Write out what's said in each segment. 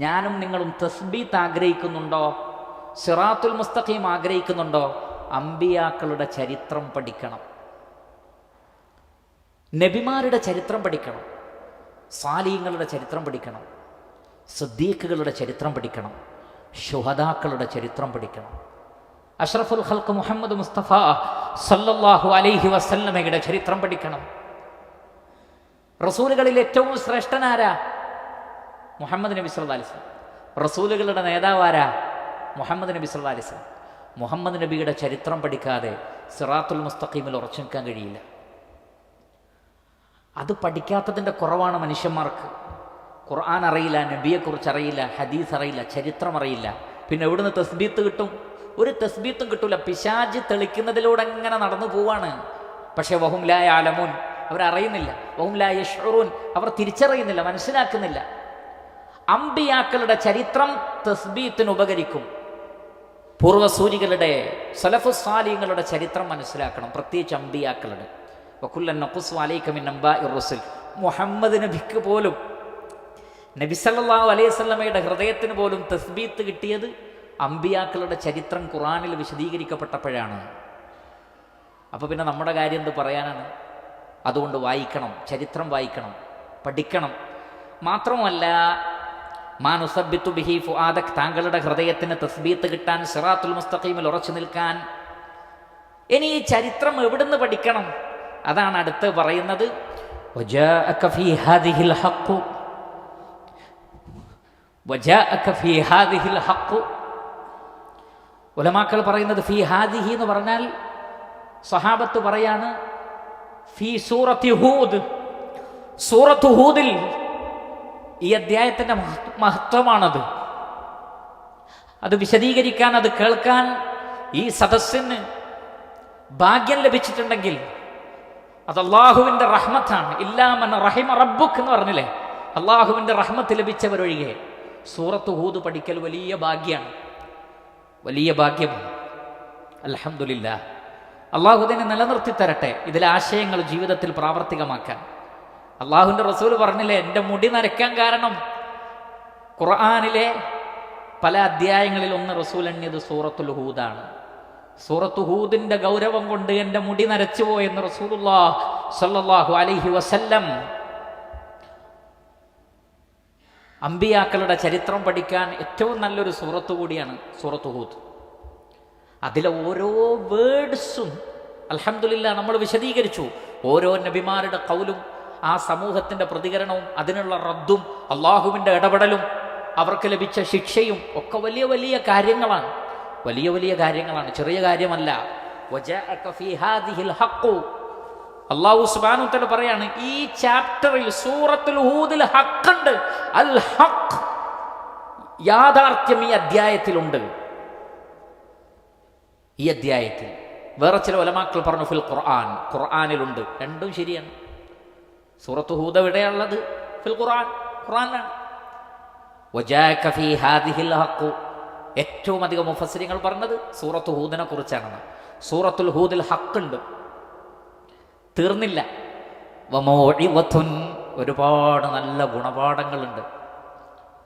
ഞാനും നിങ്ങളും തസ്ബീത്ത് ആഗ്രഹിക്കുന്നുണ്ടോ? സിറാത്തുൽ മുസ്തഖീം ആഗ്രഹിക്കുന്നുണ്ടോ? അമ്പിയാക്കളുടെ ചരിത്രം പഠിക്കണം. നബിമാരുടെ ചരിത്രം പഠിക്കണം. സാലീങ്ങളുടെ ചരിത്രം പഠിക്കണം. സിദ്ദീഖുകളുടെ ചരിത്രം പഠിക്കണം. ശുഹദാക്കളുടെ ചരിത്രം പഠിക്കണം. അഷ്റഫുൽ ഹൽക്ക് മുഹമ്മദ് മുസ്തഫ സല്ലല്ലാഹു അലൈഹി വസല്ലമയുടെ ചരിത്രം പഠിക്കണം. റസൂലുകളിൽ ഏറ്റവും ശ്രേഷ്ഠനാരാ? മുഹമ്മദ് നബി സല്ലാ അലൈഹി വസല്ലം. റസൂലുകളുടെ നേതാവാരാ മുഹമ്മദ് നബി സല്ലാ അലൈഹി വസല്ലം. മുഹമ്മദ് നബിയുടെ ചരിത്രം പഠിക്കാതെ സിറാത്തുൽ മുസ്തഖീമിൽ ഉറച്ചു നിൽക്കാൻ കഴിയില്ല. അത് പഠിക്കാത്തതിന്റെ കുറവാണ് മനുഷ്യന്മാർക്ക്. ഖുർആൻ അറിയില്ല നബിയെക്കുറിച്ച് അറിയില്ല ഹദീസ് അറിയില്ല ചരിത്രം അറിയില്ല. പിന്നെ എവിടുന്ന് തസ്ബീത്ത് കിട്ടും? ഒരു തസ്ബീത്തും കിട്ടില്ല പിശാജ് തെളിക്കുന്നതിലൂടെ എങ്ങനെ നടന്നു പോവാണ്. പക്ഷേ വഹും ലായ ആലമൂൻ അവരറിയുന്നില്ല. വഹും ലായ യഷ്റൂൻ അവർ തിരിച്ചറിയുന്നില്ല മനസ്സിലാക്കുന്നില്ല. അമ്പിയാക്കളുടെ ചരിത്രം തസ്ബീത്തിന് ഉപകരിക്കും. പൂർവസൂരികളുടെ സലഫുസ്വാലിങ്ങളുടെ ചരിത്രം മനസ്സിലാക്കണം പ്രത്യേകിച്ച് അമ്പിയാക്കളുടെ. വക്കുല്ലൻ നഖുസ് അലൈക്കമിൻ നമ്പാ ഇറുസുൽ മുഹമ്മദ് നബിക്ക് പോലും നബി സല്ലല്ലാഹു അലൈഹി സ്വലമയുടെ ഹൃദയത്തിന് പോലും തസ്ബീത്ത് കിട്ടിയത് അമ്പിയാക്കളുടെ ചരിത്രം ഖുറാനിൽ വിശദീകരിക്കപ്പെട്ടപ്പോഴാണ്. അപ്പോൾ പിന്നെ നമ്മുടെ കാര്യം എന്ത് പറയാനാണ്? അതുകൊണ്ട് വായിക്കണം ചരിത്രം വായിക്കണം പഠിക്കണം. മാത്രമല്ല മാനുസബിത്തു ബിഹി ഫുആദക്. താങ്കളുടെ ഹൃദയത്തിന് തസ്ബീത്ത് കിട്ടാൻ സിറാത്തുൽ മുസ്തഖീമിൽ ഉറച്ചു നിൽക്കാൻ. ഇനി ഈ ചരിത്രം എവിടുന്ന് പഠിക്കണം? അതാണ് അടുത്ത് പറയുന്നത്. ഉലമാക്കൾ പറയുന്നത് ഫി ഹാദിഹി എന്ന് പറഞ്ഞാൽ സഹാബത്ത് പറയാണ് ഫി സൂറത്ത് ഹൂദ്. സൂറത്ത് ഹൂദിൽ ഈ അധ്യായത്തിന്റെ മഹത്വമാണത്. അത് വിശദീകരിക്കാൻ അത് കേൾക്കാൻ ഈ സദസ്സിന് ഭാഗ്യം ലഭിച്ചിട്ടുണ്ടെങ്കിൽ അത് അള്ളാഹുവിന്റെ റഹ്മത്താണ്. ഇല്ലാമൻ റഹിമ റബ്ബുക്ക് എന്ന് പറഞ്ഞില്ലേ? അള്ളാഹുവിന്റെ റഹ്മത്ത് ലഭിച്ചവരൊഴികെ സൂറത്ത് ഹൂത് പഠിക്കൽ വലിയ ഭാഗ്യമാണ് വലിയ ഭാഗ്യമാണ് അലഹമില്ല അള്ളാഹു തന്നെ നിലനിർത്തി തരട്ടെ ഇതിലെ ആശയങ്ങൾ ജീവിതത്തിൽ പ്രാവർത്തികമാക്കാൻ. അള്ളാഹുവിന്റെ റസൂൽ പറഞ്ഞില്ലേ എന്റെ മുടി നരയ്ക്കാൻ കാരണം. ഖുർആാനിലെ പല അധ്യായങ്ങളിൽ ഒന്ന് റസൂൽ എണ്ണിയത് സൂറത്തുൽ ഹൂദാണ്. സൂറത്തു ഹൂദിന്റെ ഗൗരവം കൊണ്ട് എന്റെ മുടി നരച്ചുപോയെന്ന് റസൂലുല്ലാ സല്ലല്ലാഹു അലൈഹി വസല്ലം അമ്പിയാക്കളുടെ ചരിത്രം പഠിക്കാൻ ഏറ്റവും നല്ലൊരു സൂറത്ത് കൂടിയാണ് സൂറത്ത് ഹൂദ്. അതിലെ ഓരോ വേർഡ്സും അലഹമില്ല നമ്മൾ വിശദീകരിച്ചു. ഓരോ നബിമാരുടെ കൗലും ആ സമൂഹത്തിന്റെ പ്രതികരണവും അതിനുള്ള റദ്ദും അള്ളാഹുവിന്റെ ഇടപെടലും അവർക്ക് ലഭിച്ച ശിക്ഷയും ഒക്കെ വലിയ വലിയ കാര്യങ്ങളാണ്. വലിയ വലിയ കാര്യങ്ങളാണ്. ചെറിയ കാര്യമല്ല. അള്ളാഹു സുബ്ഹാനഹു വതആല പറയാണ് ഈ ചാപ്റ്ററിൽ സൂറത്തുൽ ഹൂദിൽ ഹക്കുണ്ട് അൽ ഹക്ക് യാഥാർത്ഥ്യം ഈ അധ്യായത്തിലുണ്ട്. ഈ അധ്യായത്തിൽ വേറെ ചില ഒലമാക്കൾ പറഞ്ഞു ഫിൽ ഖുർആൻ. ഖുർആാനിലുണ്ട്. രണ്ടും ശരിയാണ്. സൂറത്ത് ഹൂദ എവിടെയുള്ളത് ഫിൽ ഖുർആൻ. ഖുറാനാണ് ഹാദിഹിൽ ഏറ്റവും അധികം മുഫസരിങ്ങൾ പറഞ്ഞത് സൂറത്ത് ഹൂദിനെ കുറിച്ചാണെന്ന്. സൂറത്തുൽ ഹൂദിൽ ഹക്കുണ്ട് തീർന്നില്ല. വമോഇവത്തുൻ. ഒരുപാട് നല്ല ഗുണപാഠങ്ങളുണ്ട്.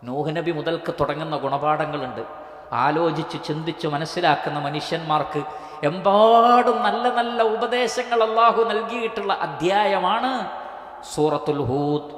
നൂഹ് നബി മുതൽക്ക് തുടങ്ങുന്ന ഗുണപാഠങ്ങളുണ്ട്. ആലോചിച്ച് ചിന്തിച്ച് മനസ്സിലാക്കുന്ന മനുഷ്യന്മാർക്ക് എമ്പാടും നല്ല നല്ല ഉപദേശങ്ങൾ അള്ളാഹു നൽകിയിട്ടുള്ള അധ്യായമാണ് സൂറത്തുൽ ഹൂദ്